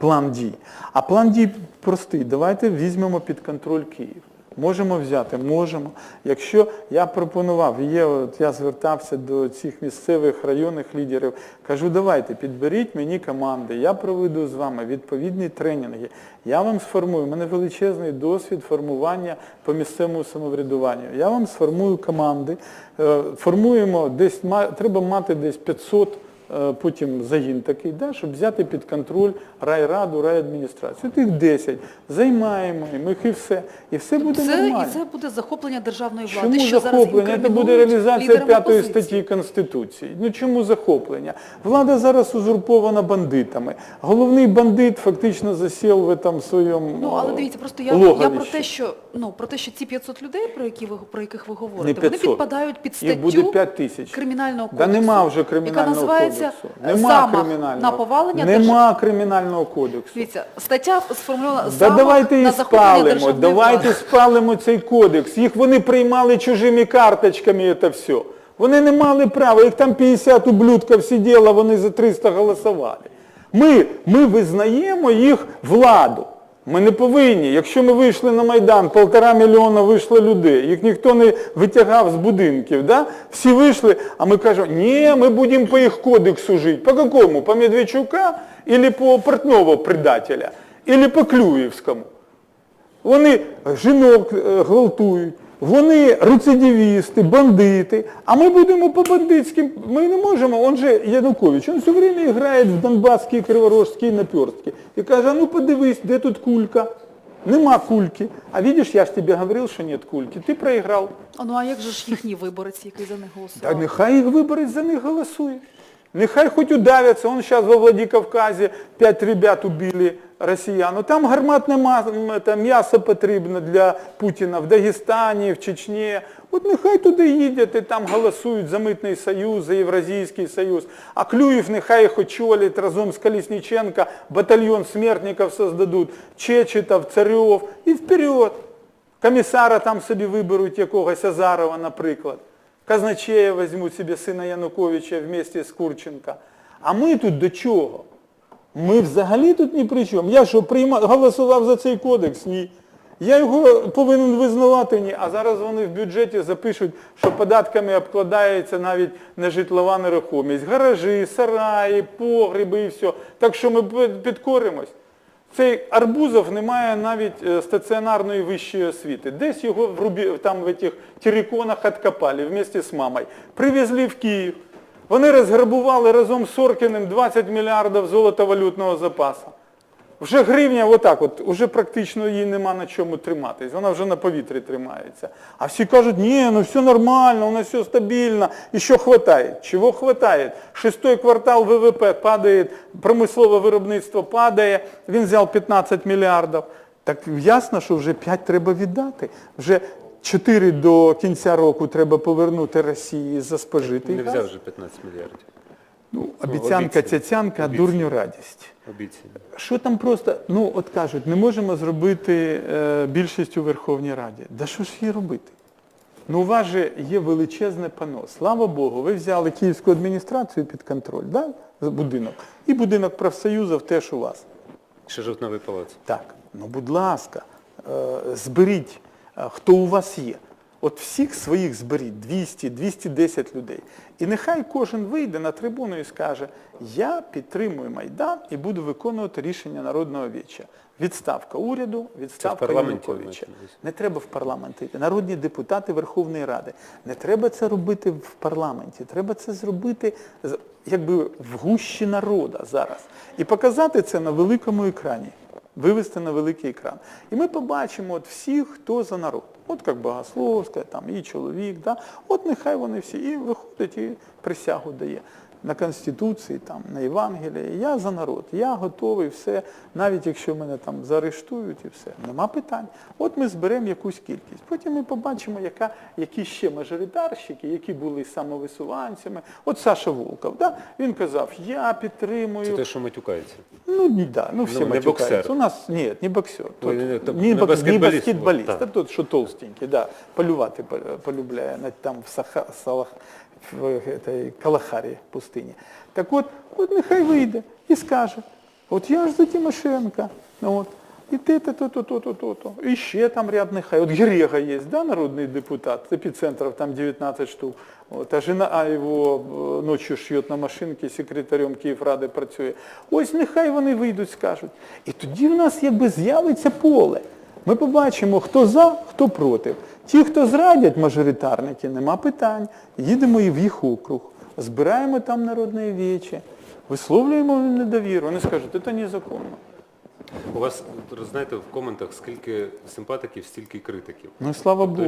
план дій. А план дій простий. Давайте візьмемо під контроль Київ. Можемо взяти, можемо. Якщо я пропонував, є, от я звертався до цих місцевих районних лідерів, кажу, давайте підберіть мені команди, я проведу з вами відповідні тренінги, я вам сформую, у мене величезний досвід формування по місцевому самоврядуванню. Я вам сформую команди, е, формуємо десь, треба мати десь 500 е, потім загін такий, да, щоб взяти під контроль райраду, райадміністрацію. Тих 10. Займаємо їх і все. І все буде Це, нормально. і це буде захоплення державної влади. Чому що зараз захоплення? Це буде реалізація п'ятої статті Конституції. Ну чому захоплення? Влада зараз узурпована бандитами. Головний бандит фактично засів в там своєму Ну, але дивіться, просто я, я про те, що ну про те, що ці 500 людей, про які ви про яких ви говорите, вони підпадають під Їх статтю буде 5 тисяч. кримінального Да нема вже кримінального яка називається кодексу. е, Нема на повалення Нема кримінального кодексу. Дивіться, стаття сформульована Да давайте на їх спалимо, давайте влади. спалимо цей кодекс. Їх вони приймали чужими карточками, це все. Вони не мали права, їх там 50 ублюдків сиділо, вони за 300 голосували. Ми, ми визнаємо їх владу. Ми не повинні. Якщо ми вийшли на Майдан, полтора мільйона вийшло людей, їх ніхто не витягав з будинків, да? всі вийшли, а ми кажемо, ні, ми будемо по їх кодексу жити. По якому? По Медведчука або по портного предателя? або по Клюєвському? Вони жінок е, гвалтують, вони рецидивісти, бандити, а ми будемо по бандитським, ми не можемо, он же Янукович, він все время грає в Донбасські, Криворожські наперстки. І каже, ну подивись, де тут кулька? Нема кульки. А видиш, я ж тобі говорив, що нет кульки. Ти проіграв. А, Ну а як же ж їхній виборець, який за них Та голосував? нехай їх виборець за них голосує. Нехай хоч удавятся. Он сейчас во Владикавказі п'ять ребят убили росіян. Ну, Там гарматне ма- м'ясо потрібно для Путіна в Дагестані, в Чечні. От нехай туди їдять і там голосують за Митний Союз, за Євразійський Союз. А Клюєв нехай їх очолить разом з Колісніченка, батальйон смертників создадуть, Чечетов, Царьов і вперед. Комісара там собі виберуть якогось Азарова, наприклад. Казначея візьмуть собі сина Януковича вместе з Курченка. А ми тут до чого? Ми взагалі тут ні при чому. Я що, прийма... голосував за цей кодекс? Ні. Я його повинен визнавати, ні. А зараз вони в бюджеті запишуть, що податками обкладається навіть нежитлова нерухомість. Гаражі, сараї, погреби і все. Так що ми підкоримось. Цей Арбузов не має навіть е, стаціонарної вищої освіти. Десь його в рубі, там в этих териконах откопали вместе з мамою. Привезли в Київ. Вони розграбували разом з Соркіним 20 мільярдів золотовалютного запасу. Вже гривня отак от, уже практично її нема на чому триматись, вона вже на повітрі тримається. А всі кажуть, ні, ну все нормально, у нас все стабільно, і що хватає? Чого хватає? Шестой квартал ВВП падає, промислове виробництво падає, він взяв 15 мільярдів. Так ясно, що вже 5 треба віддати. Вже 4 до кінця року треба повернути Росії за спожитий Не газ. взяв вже 15 мільярдів. Ну, обіцянка, обіцяно. цяцянка, Обіцяно. дурню радість. Обіцяно. Що там просто, ну от кажуть, не можемо зробити е, більшість у Верховній Раді. Да що ж її робити? Ну у вас же є величезне пано. Слава Богу, ви взяли Київську адміністрацію під контроль, да? за будинок, і будинок профсоюзів теж у вас. Ще жовтневий палац. Так, ну будь ласка, е, зберіть, хто у вас є. От всіх своїх зберіть, 200, 210 людей. І нехай кожен вийде на трибуну і скаже, я підтримую Майдан і буду виконувати рішення народного віча. Відставка уряду, відставка Януковича. Не треба в парламент йти. Народні депутати Верховної Ради. Не треба це робити в парламенті. Треба це зробити якби в гущі народа зараз. І показати це на великому екрані. Вивести на великий екран. І ми побачимо от всіх, хто за народ. От як Богословська, там і чоловік, да? от нехай вони всі і виходить і присягу дає на Конституції, там, на Євангелії. Я за народ, я готовий, все, навіть якщо мене там заарештують і все. Нема питань. От ми зберемо якусь кількість. Потім ми побачимо, яка, які ще мажоритарщики, які були самовисуванцями. От Саша Волков, да? він казав, я підтримую. Це те, що матюкається. Ну, не, да, ну все Ну, боксер. У нас, нет, не боксер. Тот, Ой, не, не, не бок- не баскетболіст, баскетболіст, так. а тот, що толстенький, да, полювати полюбляє там в, Салах, в этой Калахарі пустині. Так от, от нехай вийде і скаже, От я ж за Тимошенка. Ну, От. І те, то, то, то, то, то, то, то. І ще там ряд нехай. От Герега є, да, народний депутат, епіцентрів там 19 штук. От, а жена а його е, ночі шьет на машинці, секретарем Київради працює. Ось нехай вони вийдуть, скажуть. І тоді в нас якби з'явиться поле. Ми побачимо, хто за, хто проти. Ті, хто зрадять мажоритарники, нема питань. Їдемо і в їх округ. Збираємо там народне віче, висловлюємо недовіру. Вони скажуть, це незаконно. У вас, знаєте, в коментах скільки симпатиків, стільки критиків. Ну слава Богу.